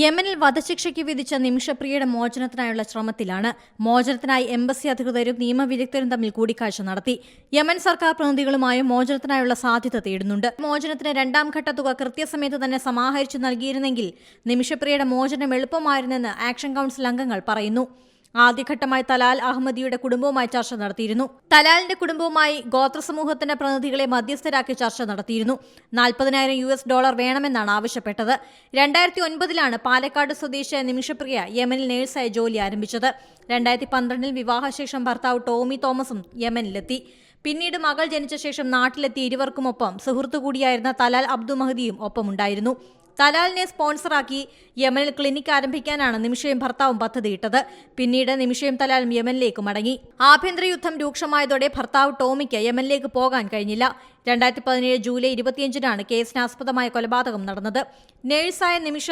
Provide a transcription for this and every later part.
യമനിൽ വധശിക്ഷയ്ക്ക് വിധിച്ച നിമിഷപ്രിയയുടെ മോചനത്തിനായുള്ള ശ്രമത്തിലാണ് മോചനത്തിനായി എംബസി അധികൃതരും നിയമവിദഗ്ധരും തമ്മിൽ കൂടിക്കാഴ്ച നടത്തി. യമൻ സർക്കാർ പ്രതിനിധികളുമായും മോചനത്തിനായുള്ള സാധ്യത തേടുന്നുണ്ട്. മോചനത്തിന് രണ്ടാം ഘട്ട തുക കൃത്യസമയത്ത് തന്നെ സമാഹരിച്ചു നൽകിയിരുന്നെങ്കിൽ നിമിഷപ്രിയയുടെ മോചനം എളുപ്പമായിരുന്നെന്ന് ആക്ഷൻ കൌൺസിൽ അംഗങ്ങൾ പറയുന്നു. ആദ്യഘട്ടമായി തലാൽ അഹമ്മദിയുടെ കുടുംബവുമായി ചർച്ച നടത്തിയിരുന്നു. തലാലിന്റെ കുടുംബവുമായി ഗോത്ര സമൂഹത്തിന്റെ പ്രതിനിധികളെ മധ്യസ്ഥരാക്കി ചർച്ച നടത്തിയിരുന്നു. നാൽപ്പതിനായിരം യു എസ് ഡോളർ വേണമെന്നാണ് ആവശ്യപ്പെട്ടത്. രണ്ടായിരത്തി ഒൻപതിലാണ് പാലക്കാട് സ്വദേശിയായ നിമിഷപ്രിയ യമനിൽ നേഴ്സായി ജോലി ആരംഭിച്ചത്. രണ്ടായിരത്തി പന്ത്രണ്ടിൽ വിവാഹശേഷം ഭർത്താവ് ടോമി തോമസും യമനിലെത്തി. പിന്നീട് മകൾ ജനിച്ച ശേഷം നാട്ടിലെത്തിയ ഇരുവർക്കുമൊപ്പം സുഹൃത്തു കൂടിയായിരുന്ന തലാൽ അബ്ദു മഹദിയും ഒപ്പമുണ്ടായിരുന്നു. തലാലിനെ സ്പോൺസറാക്കി യമനിൽ ക്ലിനിക് ആരംഭിക്കാനാണ് നിമിഷയും ഭർത്താവും പദ്ധതിയിട്ടത്. പിന്നീട് നിമിഷയും തലാലും യമനിലേക്ക് മടങ്ങി. ആഭ്യന്തര യുദ്ധം രൂക്ഷമായതോടെ ഭർത്താവ് ടോമിക്ക് യമനിലേക്ക് പോകാൻ കഴിഞ്ഞില്ല. രണ്ടായിരത്തി പതിനേഴ് ജൂലൈ ഇരുപത്തിയഞ്ചിനാണ് കേസിനാസ്പദമായ കൊലപാതകം നടന്നത്. നേഴ്സായ നിമിഷ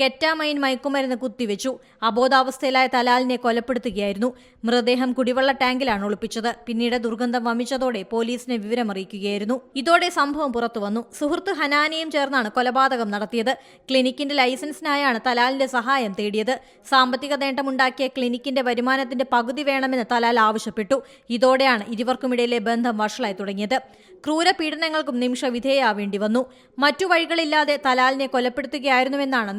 കെറ്റാമൈൻ മയക്കുമരുന്ന് കുത്തിവെച്ചു. അബോധാവസ്ഥയിലായ തലാലിനെ കൊലപ്പെടുത്തുകയായിരുന്നു. മൃതദേഹം കുടിവെള്ള ടാങ്കിലാണ് ഒളിപ്പിച്ചത്. പിന്നീട് ദുർഗന്ധം വമിച്ചതോടെ പോലീസിനെ വിവരമറിയിക്കുകയായിരുന്നു. ഇതോടെ സംഭവം പുറത്തുവന്നു. സുഹൃത്ത് ഹനാനിയും ചേർന്നാണ് കൊലപാതകം നടത്തിയത്. ക്ലിനിക്കിന്റെ ലൈസൻസിനായാണ് തലാലിന്റെ സഹായം തേടിയത്. സാമ്പത്തിക നേട്ടമുണ്ടാക്കിയ ക്ലിനിക്കിന്റെ വരുമാനത്തിന്റെ പകുതി വേണമെന്ന് തലാൽ ആവശ്യപ്പെട്ടു. ഇതോടെയാണ് ഇരുവർക്കുമിടയിലെ ബന്ധം വഷളായി തുടങ്ങിയത്. ക്രൂര പീഡനങ്ങൾക്കും നിമിഷ വിധേയാവേണ്ടി വന്നു. മറ്റു വഴികളില്ലാതെ തലാലിനെ കൊലപ്പെടുത്തുകയായിരുന്നുവെന്നാണ്